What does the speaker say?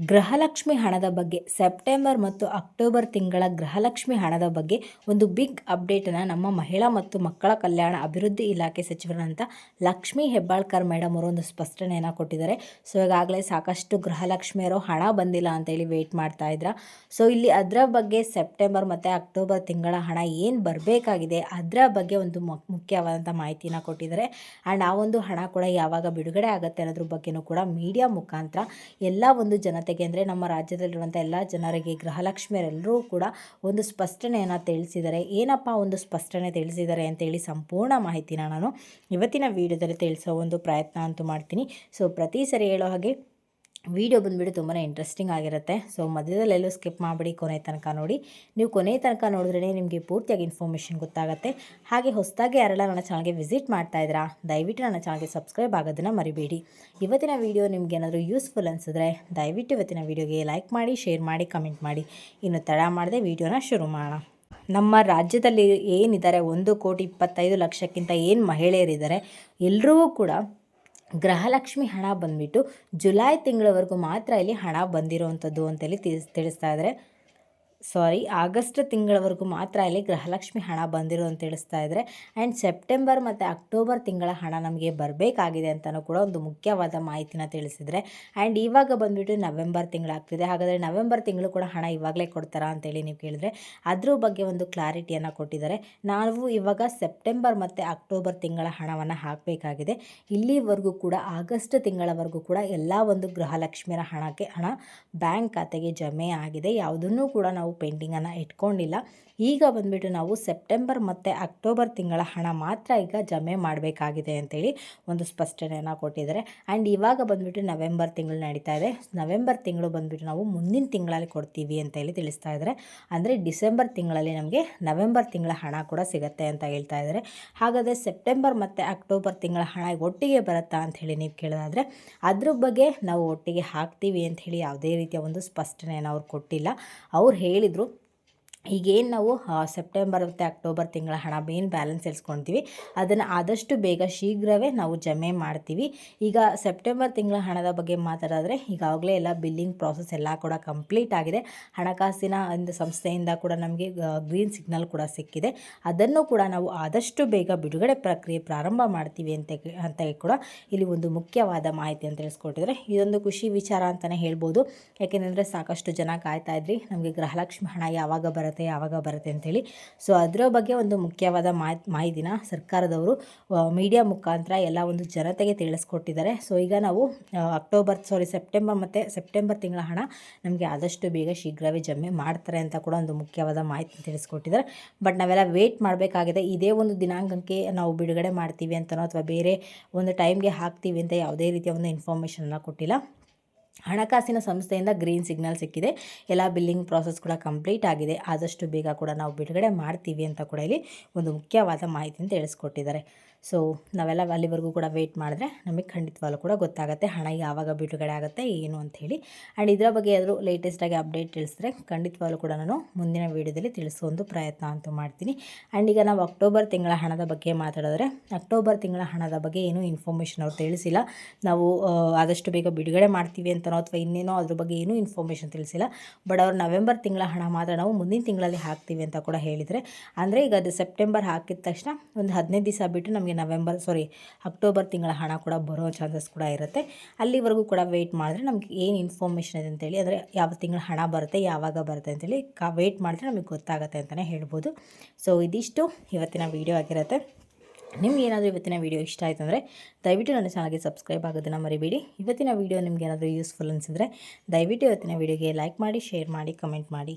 ಗೃಹಲಕ್ಷ್ಮಿ ಹಣದ ಬಗ್ಗೆ, ಸೆಪ್ಟೆಂಬರ್ ಮತ್ತು ಅಕ್ಟೋಬರ್ ತಿಂಗಳ ಗೃಹಲಕ್ಷ್ಮಿ ಹಣದ ಬಗ್ಗೆ ಒಂದು ಬಿಗ್ ಅಪ್ಡೇಟನ್ನು ನಮ್ಮ ಮಹಿಳಾ ಮತ್ತು ಮಕ್ಕಳ ಕಲ್ಯಾಣ ಅಭಿವೃದ್ಧಿ ಇಲಾಖೆ ಸಚಿವರಂತ ಲಕ್ಷ್ಮೀ ಹೆಬ್ಬಾಳ್ಕರ್ ಮೇಡಮ್ ಅವರು ಒಂದು ಸ್ಪಷ್ಟನೆಯನ್ನು ಕೊಟ್ಟಿದ್ದಾರೆ. ಸೊ, ಈಗಾಗಲೇ ಸಾಕಷ್ಟು ಗೃಹಲಕ್ಷ್ಮಿಯರು ಹಣ ಬಂದಿಲ್ಲ ಅಂತೇಳಿ ವೆಯ್ಟ್ ಮಾಡ್ತಾ ಇದ್ರ. ಸೊ, ಇಲ್ಲಿ ಅದರ ಬಗ್ಗೆ ಸೆಪ್ಟೆಂಬರ್ ಮತ್ತು ಅಕ್ಟೋಬರ್ ತಿಂಗಳ ಹಣ ಏನು ಬರಬೇಕಾಗಿದೆ ಅದರ ಬಗ್ಗೆ ಒಂದು ಮುಖ್ಯವಾದಂಥ ಮಾಹಿತಿನ ಕೊಟ್ಟಿದ್ದಾರೆ. ಆ್ಯಂಡ್ ಆ ಒಂದು ಹಣ ಕೂಡ ಯಾವಾಗ ಬಿಡುಗಡೆ ಆಗುತ್ತೆ ಅನ್ನೋದ್ರ ಬಗ್ಗೆನೂ ಕೂಡ ಮೀಡಿಯಾ ಮುಖಾಂತರ ಎಲ್ಲ ಒಂದು ಜನತೆ ಜೊತೆಗೆ ಅಂದರೆ ನಮ್ಮ ರಾಜ್ಯದಲ್ಲಿರುವಂಥ ಎಲ್ಲ ಜನರಿಗೆ ಗೃಹಲಕ್ಷ್ಮಿಯರೆಲ್ಲರೂ ಕೂಡ ಒಂದು ಸ್ಪಷ್ಟನೆಯನ್ನು ತಿಳಿಸಿದ್ದಾರೆ. ಏನಪ್ಪ ಒಂದು ಸ್ಪಷ್ಟನೆ ತಿಳಿಸಿದ್ದಾರೆ ಅಂತೇಳಿ ಸಂಪೂರ್ಣ ಮಾಹಿತಿನ ನಾನು ಇವತ್ತಿನ ವಿಡಿಯೋದಲ್ಲಿ ತಿಳಿಸೋ ಒಂದು ಪ್ರಯತ್ನ ಅಂತೂ ಮಾಡ್ತೀನಿ. ಸೊ ಪ್ರತಿ ಸರಿ ಹೇಳೋ ಹಾಗೆ ವಿಡಿಯೋ ಬಂದುಬಿಟ್ಟು ತುಂಬಾ ಇಂಟ್ರೆಸ್ಟಿಂಗ್ ಆಗಿರುತ್ತೆ. ಸೊ ಮಧ್ಯದಲ್ಲೆಲ್ಲೂ ಸ್ಕಿಪ್ ಮಾಡಿಬಿಡಿ ಕೊನೆ ತನಕ ನೋಡಿ. ನೀವು ಕೊನೆ ತನಕ ನೋಡಿದ್ರೇ ನಿಮಗೆ ಪೂರ್ತಿಯಾಗಿ ಇನ್ಫಾರ್ಮೇಷನ್ ಗೊತ್ತಾಗುತ್ತೆ. ಹಾಗೆ ಹೊಸದಾಗಿ ಯಾರೆಲ್ಲ ನನ್ನ ಚಾನಲ್ಗೆ ವಿಸಿಟ್ ಮಾಡ್ತಾ ಇದ್ದೀರಾ ದಯವಿಟ್ಟು ನನ್ನ ಚಾನಲ್ಗೆ ಸಬ್ಸ್ಕ್ರೈಬ್ ಆಗೋದನ್ನು ಮರಿಬೇಡಿ. ಇವತ್ತಿನ ವಿಡಿಯೋ ನಿಮ್ಗೆ ಏನಾದರೂ ಯೂಸ್ಫುಲ್ ಅನಿಸಿದ್ರೆ ದಯವಿಟ್ಟು ಇವತ್ತಿನ ವಿಡಿಯೋಗೆ ಲೈಕ್ ಮಾಡಿ ಶೇರ್ ಮಾಡಿ ಕಮೆಂಟ್ ಮಾಡಿ. ಇನ್ನು ತಡ ಮಾಡದೆ ವಿಡಿಯೋನ ಶುರು ಮಾಡೋಣ. ನಮ್ಮ ರಾಜ್ಯದಲ್ಲಿ ಏನಿದ್ದಾರೆ, ಒಂದು ಕೋಟಿ ಇಪ್ಪತ್ತೈದು ಲಕ್ಷಕ್ಕಿಂತ ಏನು ಮಹಿಳೆಯರಿದ್ದಾರೆ ಎಲ್ಲರೂ ಕೂಡ ಗೃಹಲಕ್ಷ್ಮಿ ಹಣ ಬಂದುಬಿಟ್ಟು ಜುಲೈ ತಿಂಗಳವರೆಗೂ ಮಾತ್ರ ಇಲ್ಲಿ ಹಣ ಬಂದಿರೋವಂಥದ್ದು ಅಂತೇಳಿ ತಿಳಿಸ್ ತಿಳಿಸ್ತಾ ಇದ್ದಾರೆ ಸಾರಿ, ಆಗಸ್ಟ್ ತಿಂಗಳವರೆಗೂ ಮಾತ್ರ ಇಲ್ಲಿ ಗೃಹಲಕ್ಷ್ಮಿ ಹಣ ಬಂದಿರೋ ಅಂತ ತಿಳಿಸ್ತಾ ಇದ್ದಾರೆ. ಆ್ಯಂಡ್ ಸೆಪ್ಟೆಂಬರ್ ಮತ್ತು ಅಕ್ಟೋಬರ್ ತಿಂಗಳ ಹಣ ನಮಗೆ ಬರಬೇಕಾಗಿದೆ ಅಂತಲೂ ಕೂಡ ಒಂದು ಮುಖ್ಯವಾದ ಮಾಹಿತಿನ ತಿಳಿಸಿದರೆ. ಆ್ಯಂಡ್ ಇವಾಗ ಬಂದುಬಿಟ್ಟು ನವೆಂಬರ್ ತಿಂಗಳಾಗ್ತಿದೆ. ಹಾಗಾದರೆ ನವೆಂಬರ್ ತಿಂಗಳು ಕೂಡ ಹಣ ಇವಾಗಲೇ ಕೊಡ್ತಾರಾ ಅಂತೇಳಿ ನೀವು ಕೇಳಿದ್ರೆ ಅದ್ರ ಬಗ್ಗೆ ಒಂದು ಕ್ಲಾರಿಟಿಯನ್ನು ಕೊಟ್ಟಿದ್ದಾರೆ. ನಾವು ಇವಾಗ ಸೆಪ್ಟೆಂಬರ್ ಮತ್ತು ಅಕ್ಟೋಬರ್ ತಿಂಗಳ ಹಣವನ್ನು ಹಾಕಬೇಕಾಗಿದೆ. ಇಲ್ಲಿವರೆಗೂ ಕೂಡ, ಆಗಸ್ಟ್ ತಿಂಗಳವರೆಗೂ ಕೂಡ ಎಲ್ಲ ಒಂದು ಗೃಹಲಕ್ಷ್ಮಿಯರ ಹಣಕ್ಕೆ, ಹಣ ಬ್ಯಾಂಕ್ ಖಾತೆಗೆ ಜಮೆ ಆಗಿದೆ. ಯಾವುದನ್ನು ಕೂಡ ನಾವು ನಾವು ಪೆಂಡಿಂಗನ್ನು ಇಟ್ಕೊಂಡಿಲ್ಲ. ಈಗ ಬಂದುಬಿಟ್ಟು ನಾವು ಸೆಪ್ಟೆಂಬರ್ ಮತ್ತು ಅಕ್ಟೋಬರ್ ತಿಂಗಳ ಹಣ ಮಾತ್ರ ಈಗ ಜಮೆ ಮಾಡಬೇಕಾಗಿದೆ ಅಂತೇಳಿ ಒಂದು ಸ್ಪಷ್ಟನೆಯನ್ನು ಕೊಟ್ಟಿದ್ದಾರೆ. ಆ್ಯಂಡ್ ಇವಾಗ ಬಂದುಬಿಟ್ಟು ನವೆಂಬರ್ ತಿಂಗಳು ನಡೀತಾ ಇದೆ. ನವೆಂಬರ್ ತಿಂಗಳು ಬಂದುಬಿಟ್ಟು ನಾವು ಮುಂದಿನ ತಿಂಗಳಲ್ಲಿ ಕೊಡ್ತೀವಿ ಅಂತ ಹೇಳಿ ತಿಳಿಸ್ತಾ ಇದ್ದಾರೆ. ಅಂದರೆ ಡಿಸೆಂಬರ್ ತಿಂಗಳಲ್ಲಿ ನಮಗೆ ನವೆಂಬರ್ ತಿಂಗಳ ಹಣ ಕೂಡ ಸಿಗುತ್ತೆ ಅಂತ ಹೇಳ್ತಾ ಇದ್ದಾರೆ. ಹಾಗಾದರೆ ಸೆಪ್ಟೆಂಬರ್ ಮತ್ತು ಅಕ್ಟೋಬರ್ ತಿಂಗಳ ಹಣ ಒಟ್ಟಿಗೆ ಬರುತ್ತಾ ಅಂತ ಹೇಳಿ ನೀವು ಕೇಳೋದಾದರೆ ಅದ್ರ ಬಗ್ಗೆ ನಾವು ಒಟ್ಟಿಗೆ ಹಾಕ್ತೀವಿ ಅಂತ ಹೇಳಿ ಯಾವುದೇ ರೀತಿಯ ಒಂದು ಸ್ಪಷ್ಟನೆಯನ್ನು ಅವ್ರು ಕೊಟ್ಟಿಲ್ಲ. ಅವ್ರು ಹೇಳಿದರು. ಈಗೇನು ನಾವು ಸೆಪ್ಟೆಂಬರ್ ಮತ್ತು ಅಕ್ಟೋಬರ್ ತಿಂಗಳ ಹಣ ಏನು ಬ್ಯಾಲೆನ್ಸ್ ಇರಿಸ್ಕೊಳ್ತೀವಿ ಅದನ್ನು ಆದಷ್ಟು ಬೇಗ ಶೀಘ್ರವೇ ನಾವು ಜಮೆ ಮಾಡ್ತೀವಿ. ಈಗ ಸೆಪ್ಟೆಂಬರ್ ತಿಂಗಳ ಹಣದ ಬಗ್ಗೆ ಮಾತಾಡಿದ್ರೆ, ಈಗಾಗಲೇ ಎಲ್ಲ ಬಿಲ್ಲಿಂಗ್ ಪ್ರಾಸೆಸ್ ಎಲ್ಲ ಕೂಡ ಕಂಪ್ಲೀಟ್ ಆಗಿದೆ. ಹಣಕಾಸಿನ ಒಂದು ಸಂಸ್ಥೆಯಿಂದ ಕೂಡ ನಮಗೆ ಗ್ರೀನ್ ಸಿಗ್ನಲ್ ಕೂಡ ಸಿಕ್ಕಿದೆ. ಅದನ್ನು ಕೂಡ ನಾವು ಆದಷ್ಟು ಬೇಗ ಬಿಡುಗಡೆ ಪ್ರಕ್ರಿಯೆ ಪ್ರಾರಂಭ ಮಾಡ್ತೀವಿ ಅಂತ ಅಂತ ಕೂಡ ಇಲ್ಲಿ ಒಂದು ಮುಖ್ಯವಾದ ಮಾಹಿತಿ ಅಂತ ತಿಳಿಸ್ಕೊಟ್ಟಿದ್ರೆ ಇದೊಂದು ಖುಷಿ ವಿಚಾರ ಅಂತಲೇ ಹೇಳ್ಬೋದು. ಯಾಕೆಂದರೆ ಸಾಕಷ್ಟು ಜನ ಕಾಯ್ತಾ ಇದ್ರಿ, ನಮಗೆ ಗೃಹಲಕ್ಷ್ಮಿ ಹಣ ಯಾವಾಗ ಬರುತ್ತೆ ಬರುತ್ತೆ, ಯಾವಾಗ ಬರುತ್ತೆ ಅಂತೇಳಿ. ಸೊ ಅದರ ಬಗ್ಗೆ ಒಂದು ಮುಖ್ಯವಾದ ಮಾಹಿತಿನ ಸರ್ಕಾರದವರು ಮೀಡಿಯಾ ಮುಖಾಂತರ ಎಲ್ಲ ಒಂದು ಜನತೆಗೆ ತಿಳಿಸ್ಕೊಟ್ಟಿದ್ದಾರೆ. ಸೊ ಈಗ ನಾವು ಅಕ್ಟೋಬರ್ ಸಾರಿ ಸೆಪ್ಟೆಂಬರ್ ಮತ್ತು ಸೆಪ್ಟೆಂಬರ್ ತಿಂಗಳ ಹಣ ನಮಗೆ ಆದಷ್ಟು ಬೇಗ ಶೀಘ್ರವೇ ಜಮೆ ಮಾಡ್ತಾರೆ ಅಂತ ಕೂಡ ಒಂದು ಮುಖ್ಯವಾದ ಮಾಹಿತಿ ತಿಳಿಸ್ಕೊಟ್ಟಿದ್ದಾರೆ. ಬಟ್ ನಾವೆಲ್ಲ ವೇಟ್ ಮಾಡಬೇಕಾಗಿದೆ. ಇದೇ ಒಂದು ದಿನಾಂಕಕ್ಕೆ ನಾವು ಬಿಡುಗಡೆ ಮಾಡ್ತೀವಿ ಅಂತನೋ ಅಥವಾ ಬೇರೆ ಒಂದು ಟೈಮ್ಗೆ ಹಾಕ್ತೀವಿ ಅಂತ ಯಾವುದೇ ರೀತಿಯ ಒಂದು ಇನ್ಫಾರ್ಮೇಷನ್ನ ಕೊಟ್ಟಿಲ್ಲ. ಹಣಕಾಸಿನ ಸಂಸ್ಥೆಯಿಂದ ಗ್ರೀನ್ ಸಿಗ್ನಲ್ ಸಿಕ್ಕಿದೆ. ಎಲ್ಲ ಬಿಲ್ಲಿಂಗ್ ಪ್ರಾಸೆಸ್ ಕೂಡ ಕಂಪ್ಲೀಟ್ ಆಗಿದೆ. ಆದಷ್ಟು ಬೇಗ ಕೂಡ ನಾವು ಬಿಡುಗಡೆ ಮಾಡ್ತೀವಿ ಅಂತ ಕೂಡ ಇಲ್ಲಿ ಒಂದು ಮುಖ್ಯವಾದ ಮಾಹಿತಿಯನ್ನು ತಿಳಿಸ್ಕೊಟ್ಟಿದ್ದಾರೆ ಸೊ ನಾವೆಲ್ಲ ಅಲ್ಲಿವರೆಗೂ ಕೂಡ ವೆಯ್ಟ್ ಮಾಡಿದ್ರೆ ನಮಗೆ ಖಂಡಿತವಾಗ್ಲೂ ಕೂಡ ಗೊತ್ತಾಗುತ್ತೆ ಹಣ ಯಾವಾಗ ಬಿಡುಗಡೆ ಆಗುತ್ತೆ, ಏನು ಅಂಥೇಳಿ ಆ್ಯಂಡ್ ಇದರ ಬಗ್ಗೆ ಏನಾದರೂ ಲೇಟೆಸ್ಟಾಗಿ ಅಪ್ಡೇಟ್ ತಿಳಿಸಿದ್ರೆ ಖಂಡಿತವಾಗ್ಲೂ ಕೂಡ ನಾನು ಮುಂದಿನ ವೀಡಿಯೋದಲ್ಲಿ ತಿಳಿಸೋ ಒಂದು ಪ್ರಯತ್ನ ಅಂತೂ ಮಾಡ್ತೀನಿ. ಆ್ಯಂಡ್ ಈಗ ನಾವು ಅಕ್ಟೋಬರ್ ತಿಂಗಳ ಹಣದ ಬಗ್ಗೆ ಮಾತಾಡಿದ್ರೆ ಅಕ್ಟೋಬರ್ ತಿಂಗಳ ಹಣದ ಬಗ್ಗೆ ಏನೂ ಇನ್ಫಾರ್ಮೇಷನ್ ಅವ್ರು ತಿಳಿಸಿಲ್ಲ. ನಾವು ಆದಷ್ಟು ಬೇಗ ಬಿಡುಗಡೆ ಮಾಡ್ತೀವಿ ಅಂತನೋ ಅಥವಾ ಇನ್ನೇನೋ ಅದ್ರ ಬಗ್ಗೆ ಏನೂ ಇನ್ಫಾರ್ಮೇಷನ್ ತಿಳಿಸಿಲ್ಲ. ಬಟ್ ಅವರು ನವೆಂಬರ್ ತಿಂಗಳ ಹಣ ಮಾತ್ರ ನಾವು ಮುಂದಿನ ತಿಂಗಳಲ್ಲಿ ಹಾಕ್ತೀವಿ ಅಂತ ಕೂಡ ಹೇಳಿದರೆ. ಅಂದರೆ ಈಗ ಅದು ಸೆಪ್ಟೆಂಬರ್ ಹಾಕಿದ ತಕ್ಷಣ ಒಂದು ಹದಿನೈದು ದಿವಸ ಬಿಟ್ಟು ನಮಗೆ ನವೆಂಬರ್ ಸಾರಿ ಅಕ್ಟೋಬರ್ ತಿಂಗಳ ಹಣ ಕೂಡ ಬರೋ ಚಾನ್ಸಸ್ ಕೂಡ ಇರುತ್ತೆ. ಅಲ್ಲಿವರೆಗೂ ಕೂಡ ವೆಯ್ಟ್ ಮಾಡಿದ್ರೆ ನಮಗೆ ಏನು ಇನ್ಫಾರ್ಮೇಷನ್ ಇದೆ ಅಂತೇಳಿ, ಅಂದರೆ ಯಾವ ತಿಂಗಳ ಹಣ ಬರುತ್ತೆ, ಯಾವಾಗ ಬರುತ್ತೆ ಅಂತೇಳಿ ಕಾ ವೆಯ್ಟ್ ಮಾಡಿದ್ರೆ ನಮಗೆ ಗೊತ್ತಾಗುತ್ತೆ ಅಂತಲೇ ಹೇಳ್ಬೋದು. ಸೊ ಇದಿಷ್ಟು ಇವತ್ತಿನ ವೀಡಿಯೋ ಆಗಿರುತ್ತೆ. ನಿಮ್ಗೆ ಏನಾದರೂ ಇವತ್ತಿನ ವೀಡಿಯೋ ಇಷ್ಟ ಆಯಿತು ಅಂದರೆ ದಯವಿಟ್ಟು ನನ್ನ ಚಾನಲ್ಗೆ ಸಬ್ಸ್ಕ್ರೈಬ್ ಆಗೋದನ್ನು ಮರಿಬೇಡಿ. ಇವತ್ತಿನ ವೀಡಿಯೋ ನಿಮ್ಗೆ ಏನಾದರೂ ಯೂಸ್ಫುಲ್ ಅನಿಸಿದ್ರೆ ದಯವಿಟ್ಟು ಇವತ್ತಿನ ವೀಡಿಯೋಗೆ ಲೈಕ್ ಮಾಡಿ ಶೇರ್ ಮಾಡಿ ಕಮೆಂಟ್ ಮಾಡಿ.